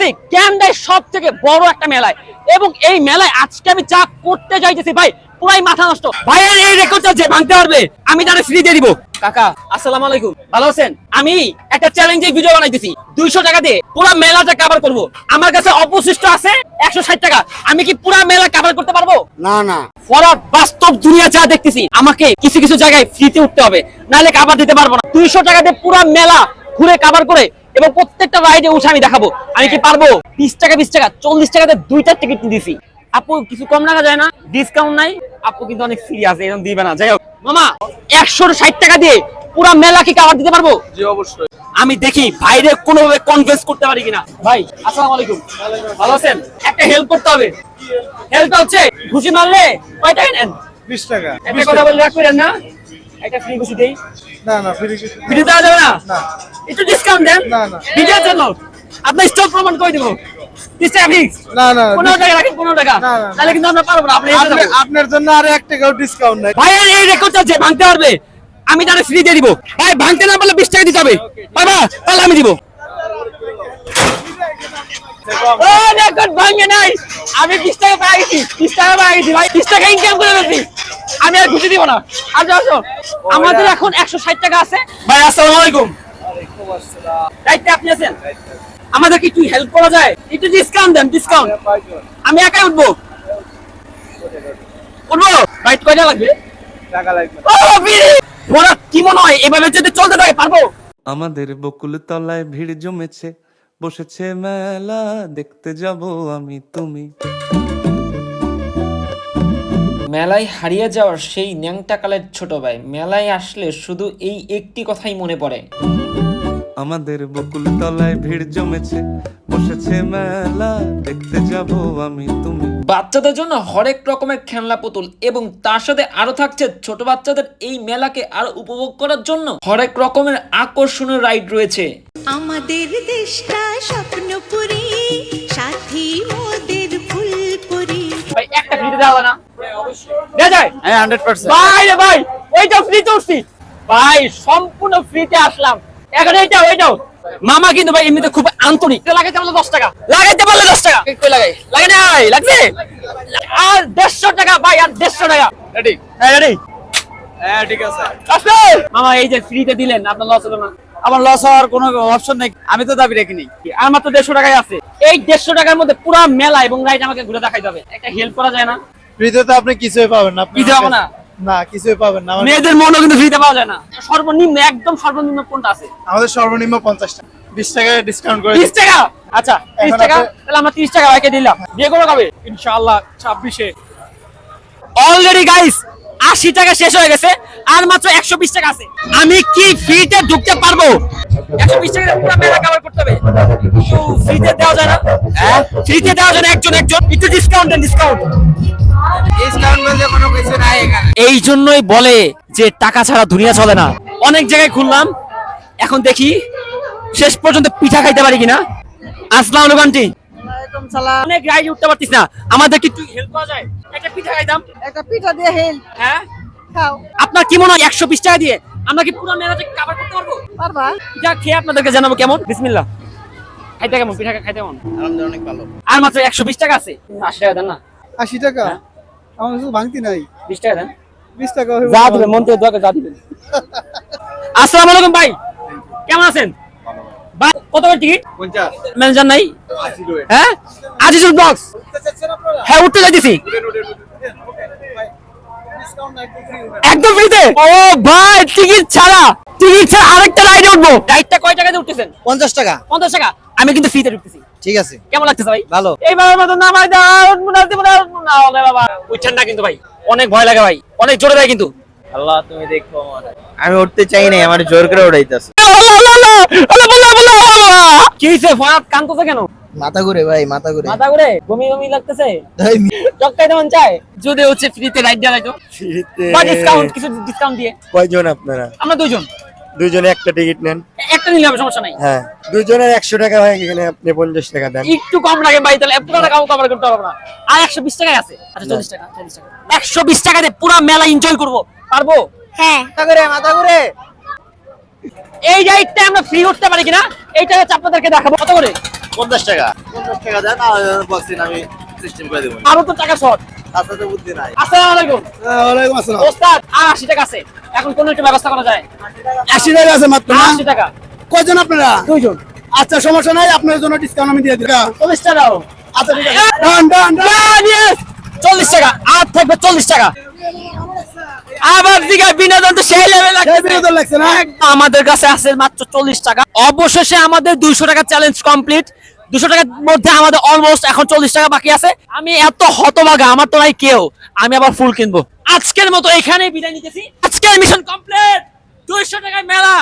আছি। ক্যান্ডাই সব থেকে বড় একটা মেলায়। এবং এই মেলায় আজকে আমি যা করতে যাইতেছি ভাই পুরাই মাথা নষ্ট। ভাইয়ের এই রেকর্ডটা যে ভাঙতে পারবে আমি তাহলে ফ্রি দিয়ে দিব। কাকা আসসালামু আলাইকুম। ভালো আছেন? আমি একটা চ্যালেঞ্জের ভিডিও বানাইতেছি। দুইশো টাকা দিয়ে পুরো মেলাটা কভার করব। আমার কাছে অবশিষ্ট আছে একশো ষাট টাকা। আমি কি পুরো মেলা কভার করতে পারব? না না। ফরার বাস্তব দুনিয়া যা দেখতেছি আমাকে কিছু কিছু জায়গায় ফ্রিতে উঠতে হবে। নাহলে কাবার দিতে পারব না। দুইশো টাকা দিয়ে পুরো মেলা ঘুরে কাবার করে এবং প্রত্যেকটা রাইডে উঠে আমি দেখাবো। আমি কি পারব? বিশ টাকা বিশ টাকা চল্লিশ টাকাতে দুইটা টিকিট দিছি। আপু কিছু কম রাখা যায় না? ডিসকাউন্ট নাই। আপু কিন্তু অনেক সিরিয়াস এরকম দিবে না। যাই হোক। মামা একশো ষাট টাকা দিয়ে পুরো মেলা কি কাবার দিতে পারব? জি অবশ্যই। আমি দেখি ভাইরে কোনোভাবে কনভিন্স করতে পারি কিনা। ভাই আসসালামু আলাইকুম। ভালো আছেন? একটা হেল্প করতে হবে। হেল্প হচ্ছে ঘুষি মারলে কয় টাকা নেন? বিশ টাকা। একটা কথা বলে রাখ করেন না। একটা ফ্রি ঘুষি দেই? না না ফ্রি ফ্রি দেওয়া যাবে না? না। একটু ডিসকাউন্ট দেন। না, না। ভিডিওর জন্য আপনার স্টক প্রমাণ করে দেবো। বিশ টাকা ফিক্স না না টাকা রাখেন টাকা। না, না। তাহলে কিন্তু আমরা পারব না আপনি এসে আপনি- যাব। আপনার জন্য আর এক টাকাও ডিসকাউন্ট নাই। ভাইয়ের এই রেকর্ডটা যে ভাঙতে পারবে আমি তাহলে ফ্রি দিয়ে দিব। ভাই ভাঙতে না পারলে বিশ টাকা দিতে হবে। বাবা তাহলে আমি দিব। ও রেকর্ড ভাঙে নাই। আমি বিশ টাকা পাইছি বিশ টাকা পাইছি ভাই। বিশ টাকা ইনকাম করে ফেলছি। আমি আর ঘুষি দিব না। আসো আসো। আমাদের এখন একশো ষাট টাকা আছে। ভাই আসসালামু আলাইকুম। দায়িত্বে আপনি আছেন? আমাদের কি একটু হেল্প করা যায়? একটু ডিসকাউন্ট দেন ডিসকাউন্ট আমি একাই উঠবো। উঠবো? কয়টা লাগবে? টাকা লাগবে ও বিড়ি! কি মনে হয়? এভাবে যদি চলতে থাকে পারব? আমাদের বকুল তলায় ভিড় জমেছে বসেছে মেলা দেখতে যাব আমি তুমি। মেলায় হারিয়ে যাওয়ার সেই ন্যাংটা কালের ছোট ভাই মেলায় আসলে শুধু এই একটি কথাই মনে পড়ে। আমাদের বকুল তলায় ভিড় জমেছে বসেছে মেলা দেখতে যাব আমি তুমি। বাচ্চাদের জন্য হরেক রকমের খেলনা পুতুল এবং তার সাথে আরও থাকছে ছোট বাচ্চাদের এই মেলাকে আরও উপভোগ করার জন্য হরেক রকমের আকর্ষণীয় রাইড রয়েছে। আমাদের দেশটা স্বপ্নপুরী সাথী মোদের ফুলপুরি। ভাই একটা ফ্রিতে দেওয়া না? যায়? হ্যাঁ হান্ড্রেড পার্সেন্ট ভাই রে ভাই ওইটা ফ্রিতে উঠছি ভাই সম্পূর্ণ ফ্রিতে আসলাম। এখন এইটাও এইটাও মামা কিন্তু ভাই এমনিতে খুব আন্তরিক। তো লাগাইতে পারলে দশ টাকা। লাগাইতে পারলে দশ টাকা। কই লাগাই? লাগে নাই লাগছে আর দেড়শো টাকা ভাই আর দেড়শো টাকা। রেডি হ্যাঁ রেডি হ্যাঁ ঠিক আছে। আসবে মামা এই যে ফ্রিতে দিলেন আপনার লস হলো না। আমার লস হওয়ার কোনো অপশন নেই আমি তো দাবি রাখিনি আর মাত্র দেড়শো টাকায় আছে। এই দেড়শো টাকার মধ্যে পুরো মেলা এবং রাইড আমাকে ঘুরে দেখাই যাবে একটা হেল্প করা যায় না। ফ্রিতে তো আপনি কিছুই পাবেন না আপনি কিছু পাবো না? না কিছুই পাবেন না। মেয়েদের মনও কিন্তু ফ্রিতে পাওয়া যায় না। সর্বনিম্ন একদম সর্বনিম্ন কোনটা আছে? আমাদের সর্বনিম্ন পঞ্চাশ টাকা। বিশ টাকা ডিসকাউন্ট করে তিরিশ টাকা? আচ্ছা তিরিশ টাকা? তাহলে আমরা তিরিশ টাকা বাইকে দিলাম। বিয়ে করো কবে? ইনশাআল্লাহ ছাব্বিশে। অলরেডি গাইস আশি টাকা শেষ হয়ে গেছে আর মাত্র একশো বিশ টাকা আছে। আমি কি ফ্রিতে ঢুকতে পারব? একশো বিশ টাকা পুরো মেলা কভার করতে হবে। ফ্রিতে দেওয়া যায় না? হ্যাঁ? ফ্রিতে দেওয়া যায় না একজন একজন। একটু ডিসকাউন্ট ডিসকাউন্ট এই জন্যই বলে যে টাকা ছাড়া দুনিয়া চলে না। অনেক জায়গায় খুললাম এখন দেখি শেষ পর্যন্ত পিঠা খাইতে পারি কিনা। আসসালাম আলাইকুম আন্টি অনেক রাইড উঠতে পারতিস না। আমাদের কি একটু হেল্প করা যায়। একটা পিঠা খাইতাম। একটা পিঠা দিয়ে হেল হ্যাঁ? খাও। আপনার কি মনে হয় একশো বিশ টাকা দিয়ে আমরা কি পুরো মেলাতে কাভার করতে পারব? পারবা। পিঠা খেয়ে আপনাদেরকে জানাব কেমন। বিসমিল্লাহ। খাইতে কেমন? পিঠা খাইতে কেমন? আলহামদুলিল্লাহ অনেক ভালো। আর মাত্র একশো বিশ টাকা আছে। আশি টাকা দেন না। আশি টাকা? আমার কিছু ভাঙতি নাই। বিশ টাকা দেন। বিশ টাকা যা দিবেন মন থেকে দোয়া যা দিবেন। আসসালামু আলাইকুম ভাই কেমন আছেন? কত করে টিকিট ম্যানেজার নাই? হ্যাঁ? আজিজুল ব্লগস হ্যাঁ উঠতে যাইতেছি। একদম ফ্রিতে ও ভাই টিকিট ছাড়া। টিকিট ছাড়া আরেকটা রাইডে উঠবো রাইডটা কয় টাকাতে উঠতেছেন? পঞ্চাশ টাকা। পঞ্চাশ টাকা? আমি কিন্তু ফ্রিতে ঢুকতেছি ঠিক আছে কেমন লাগতেছে ভাই ভালো এইবার মতো না ভাই না না না বাবা উঠছেন না কিন্তু ভাই অনেক ভয় লাগে ভাই অনেক জোরে দেয় কিন্তু আল্লাহ তুমি দেখো আমি উঠতে চাই নাই আমার জোর করে উড়াইতেছে কি হয়েছে ফরাত কান্দতেছে কেন মাথা ঘুরে ভাই মাথা ঘুরে মাথা ঘুরে বমি বমি লাগতেছে মন যদি হচ্ছে ফ্রিতে রাইড দেওয়া যাইতো বা ডিসকাউন্ট কিছু ডিসকাউন্ট দিয়ে কয়জন আপনারা আমরা দুইজন দুইজনে একটা টিকিট নেন। একটা নিলে হবে সমস্যা নাই। হ্যাঁ দুইজনের একশো টাকা হয় এখানে আপনি পঞ্চাশ টাকা দেন। একটু কম লাগে ভাই তাহলে এত টাকা কভার করতে পারব না। আর একশো বিশ টাকায় আছে। আচ্ছা চল্লিশ টাকা চল্লিশ টাকা। একশো বিশ টাকা দিয়ে পুরো মেলা এনজয় করব। পারব? হ্যাঁ। মাথা ঘুরে মাথা ঘুরে এই রাইডটা আমরা ফ্রি উঠতে পারি কিনা এইটা হচ্ছে আপনাদেরকে দেখাবো। কত করে? পঞ্চাশ টাকা। পঞ্চাশ টাকা দেন বলছেন আমি সিস্টেম করে দেবো। আরও তো টাকা শর্ট। নাই। আসসালামু আলাইকুম। ওয়ালাইকুম আসসালাম। ওস্তাদ আর আশি টাকা আছে। এখন কোন একটা ব্যবস্থা করা যায়? আশি টাকা আছে মাত্র আশি টাকা। কয়জন আপনারা? দুইজন। আচ্ছা সমস্যা নাই আপনার জন্য ডিসকাউন্ট আমি দিয়ে দিই চল্লিশ টাকাও আচ্ছা ঠিক আছে। ডান ডান ডান। চল্লিশ টাকা। আর থাকবে চল্লিশ টাকা। আবার দিকে বিনোদন তো সেই লেভেল বিনোদন লাগছে না? আমাদের কাছে আছে মাত্র চল্লিশ টাকা। অবশেষে আমাদের দুইশো টাকা চ্যালেঞ্জ কমপ্লিট দুশো টাকার মধ্যে আমাদের অলমোস্ট এখন চল্লিশ টাকা বাকি আছে। আমি এত হতবাগা আমার তো নাই কেউ। আমি আবার ফুল কিনবো। আজকের মতো এখানে বিদায় নিতেছি। আজকের মিশন কমপ্লিট দুইশো টাকায় মেলা।